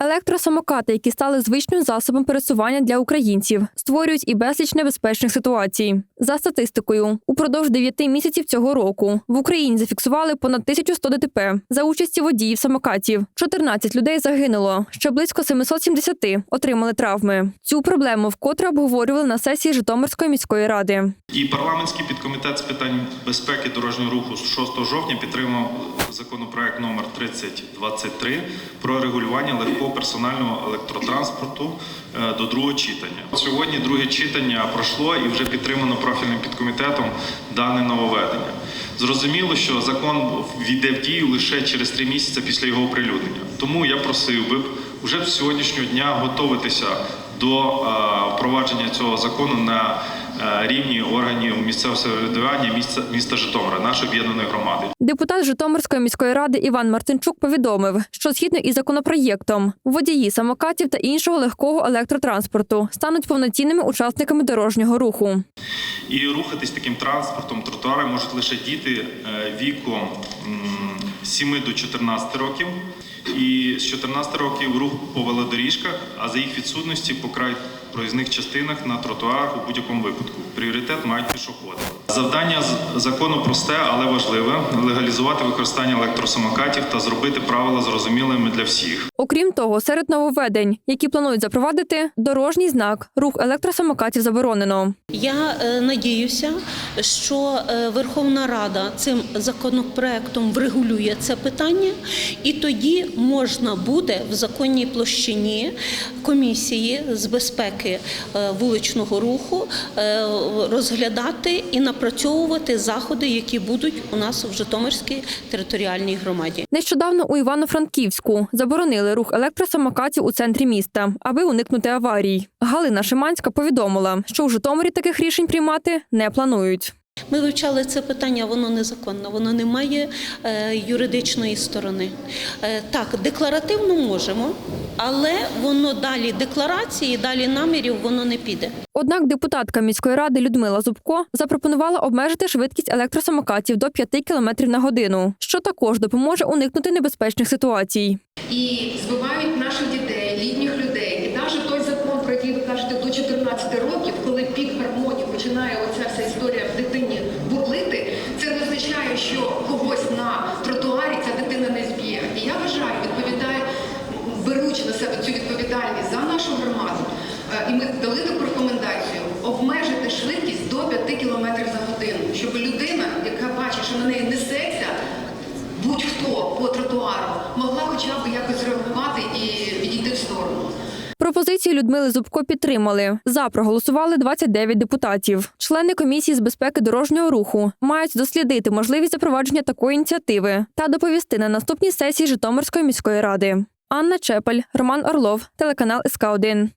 Електросамокати, які стали звичним засобом пересування для українців, створюють і безліч небезпечних ситуацій. За статистикою, упродовж 9 місяців цього року в Україні зафіксували понад 1100 ДТП за участі водіїв самокатів. 14 людей загинуло, ще близько 770 отримали травми. Цю проблему вкотре обговорювали на сесії Житомирської міської ради. І парламентський підкомітет з питань безпеки дорожнього руху з 6 жовтня підтримав законопроект номер 3023 про регулювання легкого персонального електротранспорту е, до другого читання. Сьогодні друге читання пройшло і вже підтримано профільним підкомітетом дане нововведення. Зрозуміло, що закон війде в дію лише через три місяці після його оприлюднення. Тому я просив би вже з сьогоднішнього дня готуватися до е, впровадження цього закону на е, рівні органів місцевого самоврядування міста, міста Житомира, нашої об'єднаної громади. Депутат Житомирської міської ради Іван Мартинчук повідомив, що згідно із законопроєктом, водії самокатів та іншого легкого електротранспорту стануть повноцінними учасниками дорожнього руху. І рухатись таким транспортом тротуари можуть лише діти е, віком м, 7 до 14 років. І з 14 років рух по велодоріжках, а за їх відсутності по край проїзних частинах на тротуарах у будь-якому випадку. Пріоритет мають пішоходи. Завдання з- закону просте, але важливе легалізувати використання електросамокатів та зробити правила зрозумілими для всіх. Окрім того, серед нововведень, які планують запровадити, дорожній знак рух електросамокатів заборонено. Я е, надіюся, що е, Верховна Рада цим законопроектом врегулює це питання, і тоді можна буде в законній площині комісії з безпеки е, вуличного руху е, розглядати і напрацьовувати заходи, які будуть у нас в Житомирській територіальній громаді. Нещодавно у Івано-Франківську заборонили рух електросамокатів у центрі міста, аби уникнути аварій. Галина Шиманська повідомила, що у Житомирі таких рішень приймати не планують. Ми вивчали це питання, воно незаконне, воно не має е, юридичної сторони. Е, так, декларативно можемо, але воно далі декларації, далі намірів воно не піде. Однак депутатка міської ради Людмила Зубко запропонувала обмежити швидкість електросамокатів до 5 км на годину, що також допоможе уникнути небезпечних ситуацій. і збивають наших дітей, літніх людей. І навіть той закон, про який ви кажете, до 14 років, коли пік гармонії починає оця вся історія в дитині бурлити, це не означає, що когось на тротуарі ця дитина не зб'є. І я вважаю, відповідає, беручи на себе цю відповідальність за нашу громаду, е, і ми дали таку рекомендацію обмежити швидкість до 5 км за годину, щоб людина, яка бачить, що на неї несеться будь-хто по тротуару могла хоча б якось реагувати і відійти в сторону. Пропозиції Людмили Зубко підтримали. За проголосували 29 депутатів. Члени комісії з безпеки дорожнього руху мають дослідити можливість запровадження такої ініціативи та доповісти на наступній сесії Житомирської міської ради. Анна Чепель, Роман Орлов, телеканал СК 1